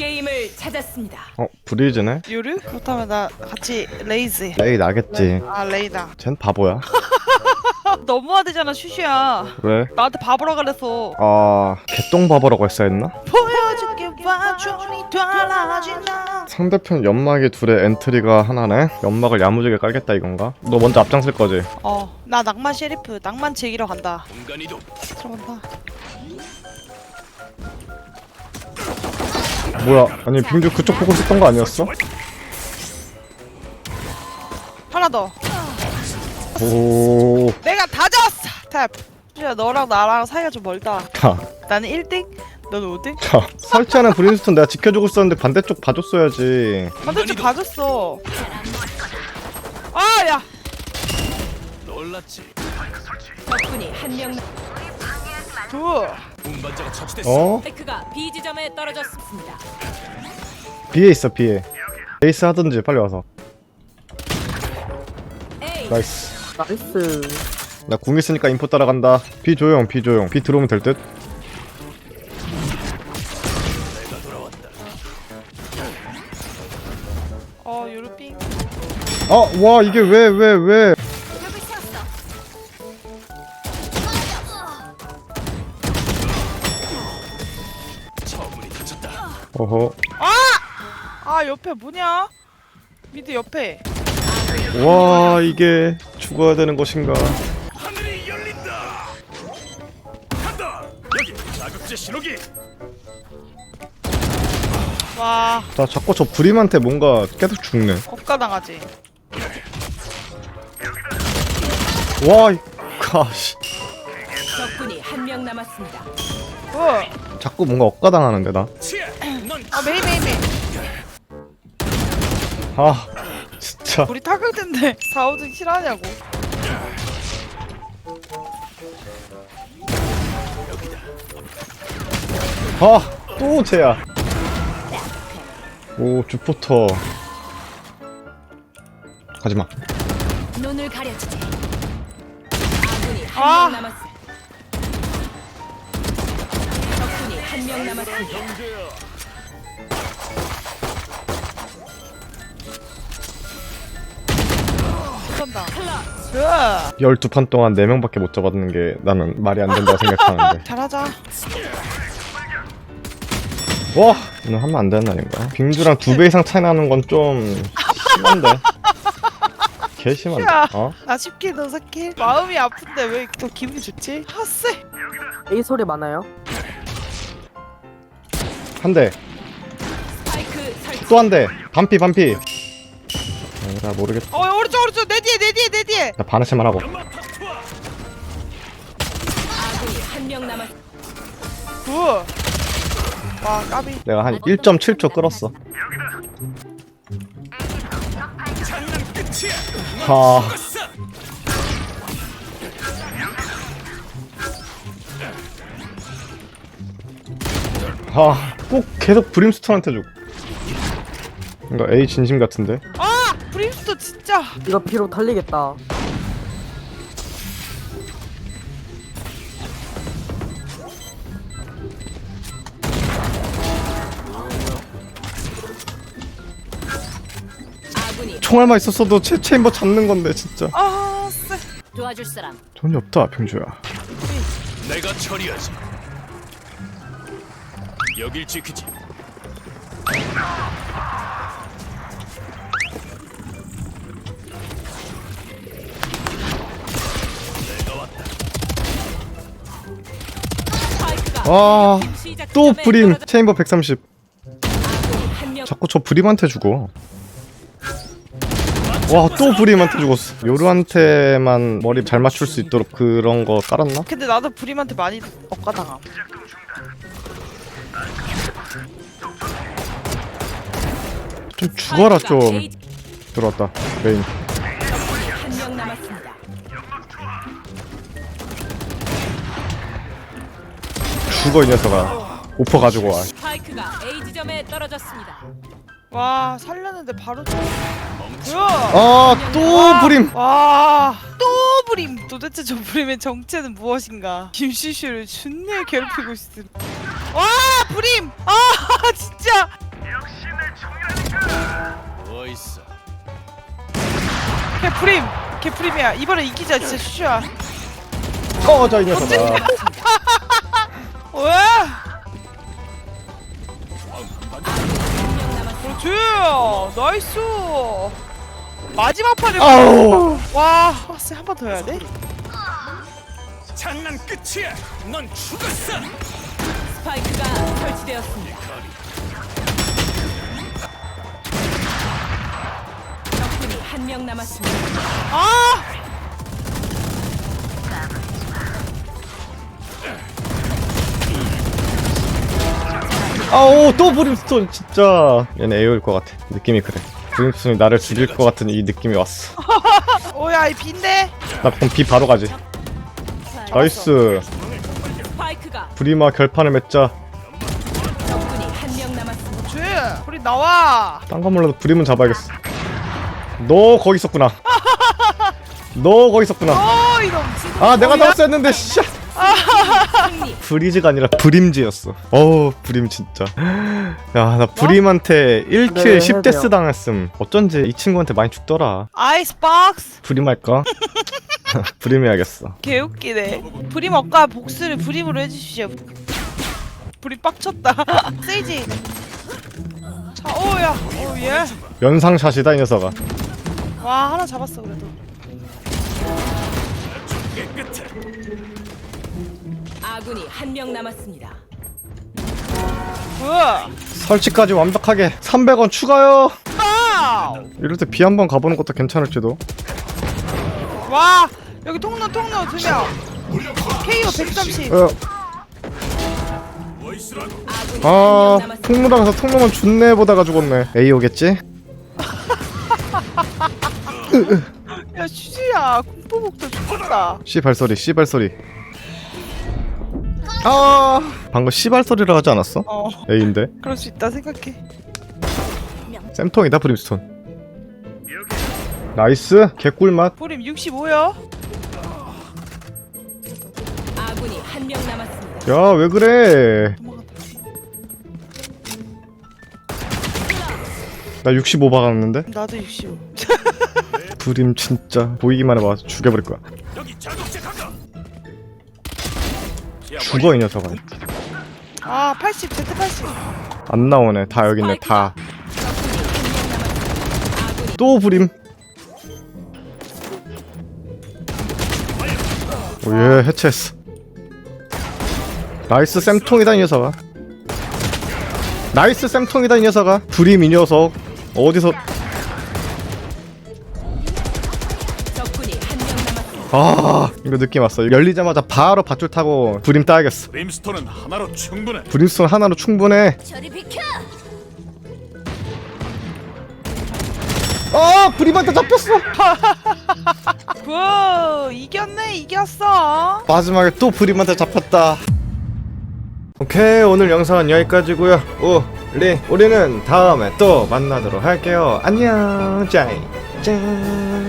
게임을 찾았습니다. 어 브리즈네? 요르? 그렇다면 나 같이 레이즈 레이 나겠지 아 레이다 쟨 바보야 너무하대잖아 슈슈야 왜? 나한테 바보라 그랬어 아 개똥 바보라고 했어야 했나? 보여줄게 완전히 달라진다 상대편 연막이 둘의 엔트리가 하나네? 연막을 야무지게 깔겠다 이건가? 너 먼저 앞장설 거지? 어 나 낭만 셰리프 낭만 즐기러 간다 공간 이동. 들어간다 뭐야? 아니 빙주 그쪽 보고 있었던 거 아니었어? 하나 더. 오... 내가 다 잡았어. 탭 슈슈야 너랑 나랑 사이가 좀 멀다. 자, 나는 1등? 넌 5등? 자 설치하는 브린스톤 내가 지켜주고 있었는데 반대쪽 봐줬어야지. 반대쪽 봐줬어. 아 야. 놀랐지. 적군이 한명 두 운반자가 처치됐어. 어? 스파이크가 B 지점에 떨어졌습니다. B에 있어 B에 에이스 하든지 빨리 와서 A 나이스 나이스. 나 궁 있으니까 인포 따라간다 B 조용 B 조용 B 들어오면 될듯 어 요르삥 아, 와 이게 왜 왜 왜? 옆에 뭐냐 미드 옆에 와 이게 죽어야 되는 것인가? 하늘이 열린다. 간다. 여기 자극제 신호기. 와 나 자꾸 저 브림한테 뭔가 계속 죽네. 억가당하지 와, 이- 가시. 적군이 한 명 남았습니다. 어. 자꾸 뭔가 억가당하는데 나. 넌아 메이 메이 메이 아, 진짜. 우리 타격된데 4, 5등 싫어하냐고 아, 또 쟤야. 오, 주포터. 가지마. 눈을 가려주지. 아군이 한 아. 명 남았습니다. 적군이 한 명 남았습니다. 쏜다. 좋아 12판 동안 4명밖에 못 잡았는 게 나는 말이 안 된다고 생각하는데. 잘하자 와, 오늘 하면 안 되는 날인가? 빙주랑 두 배 이상 차이 나는 건 좀 심한데. 개 심한데. 야. 어? 나 10킬 너 4킬 마음이 아픈데 왜 또 기분이 좋지? 핫세 A 소리 많아요? 한 대. 스파이크 설치. 또 한 대. 반피, 반피. 나 모르겠다. 어 오른쪽 오른쪽 내 뒤에 내 뒤에 내 뒤에 나 바느질만 하고. 한 명. 굿와 까비 내가 한 1.7초 끌었어. 하. 하. 꼭 계속 브림스톤한테 줘. 이거 A 진심 같은데? 아 진짜 이거 피로 달리겠다. 아군이 총알만 있었어도 체 체인버 잡는 건데 진짜. 아 쎄 도와줄 사람. 돈이 없다, 평주야. 내가 처리하지. 여길 지키지. 시작 또 브림 체인버 130. 아군이 한 명. 자꾸 저 브림한테 죽어. 와, 또 브림한테 죽었어. 요루한테만 머리 잘 맞출 수 있도록 그런 거 깔았나? 근데 나도 브림한테 많이 억가당함 좀 죽어라 좀. 들어왔다. 메인. 죽어 이 녀석아. 오퍼 가지고 와. 스파이크가 A 지점에 떨어졌습니다. 와 살렸는데 바로 또 뭐야? 아, 또 브림. 와또 브림. 도대체 저 브림의 정체는 무엇인가? 김시슈를 준내 괴롭히고 있음. 와 브림! 아 진짜! 뭐 있어? 걔 프림! 걔 프림이야. 이번에 이기자 진짜 슈슈야 꺼져 이 녀석아 왜? 그렇지 나이스 마지막 판에 아우 와 화스 한번 더 해야 돼? 장난 끝이야. 넌 죽었어. 스파이크가 설치되었습니다. 적군이 한 명 남았습니다. 아! 아우 또 브림스톤 진짜. 얘는 에어일 것 같아. 느낌이 그래. 브림스톤이 나를 죽일 것 같은 이 느낌이 왔어. 오야 이 빈데? 나 그럼 B 바로 가지. 나이스. 스파이크가 브리마 결판을 맺자. 적군이 한 명 남았습니다. 그렇지 우리 나와. 딴거 몰라도 브림은 잡아야겠어. 너 거기 있었구나. 너 거기 있었구나. 어 이놈. 아 내가 잡았어 했는데 씨. 브리즈가 아니라 브림즈였어. 어우 브림 진짜. 야 나 브림한테 1킬 네, 10데스 해야 돼요. 당했음. 어쩐지 이 친구한테 많이 죽더라. 아이스박스! 브림 할까? 브림 해야겠어. 개웃기네. 브림 어까 복수를 브림으로 해주십시오. 브림 빡쳤다. 세이지. 자 오야. 오예. 연상샷이다 이 녀석아. 와 하나 잡았어 그래도. 깨끗해. 아군이 한 명 남았습니다. 뭐야 설치까지 완벽하게 300원 추가요. 와우! 이럴 때 B 한번 가보는 것도 괜찮을지도. 와! 여기 통로 통로 두 명. KO 130 어? 아군이 아 한명 남았습니다. 통로당에서 통로만 준내 보다가 죽었네. A 오겠지? 야 슈즈야 공포복도 죽겠다. C 발소리 C 발소리 아 방금 C 발소리라 하지 않았어? 어. A인데? 그럴 수 있다 생각해. 샘통이다 브림스톤. 나이스! 개꿀맛. 브림 65요. 아군이 한 명 남았습니다. 야 왜 그래? 도망갔다 나 65 박았는데? 나도 65 브림 진짜 보이기만 해봐. 죽여버릴 거야. 여기 자동차 죽어 이 녀석아 아 80, Z80 안 나오네. 다 여기 있네 다. 또 브림. 오예 해체했어. 나이스 쌤통이다 이 녀석아. 나이스 쌤통이다 이 녀석아. 브림 이 녀석. 어디서 아 이거 느낌 왔어 열리자마자 바로 밧줄 타고 브림 따야겠어 브림스톤은 하나로 충분해. 브림스톤 하나로 충분해 저리 비켜. 아 브림한테 잡혔어 구 이겼네 이겼어 마지막에 또 브림한테 잡혔다. 오케이 오늘 영상은 여기까지고요. 우리 우리는 다음에 또 만나도록 할게요. 안녕 짱 짱.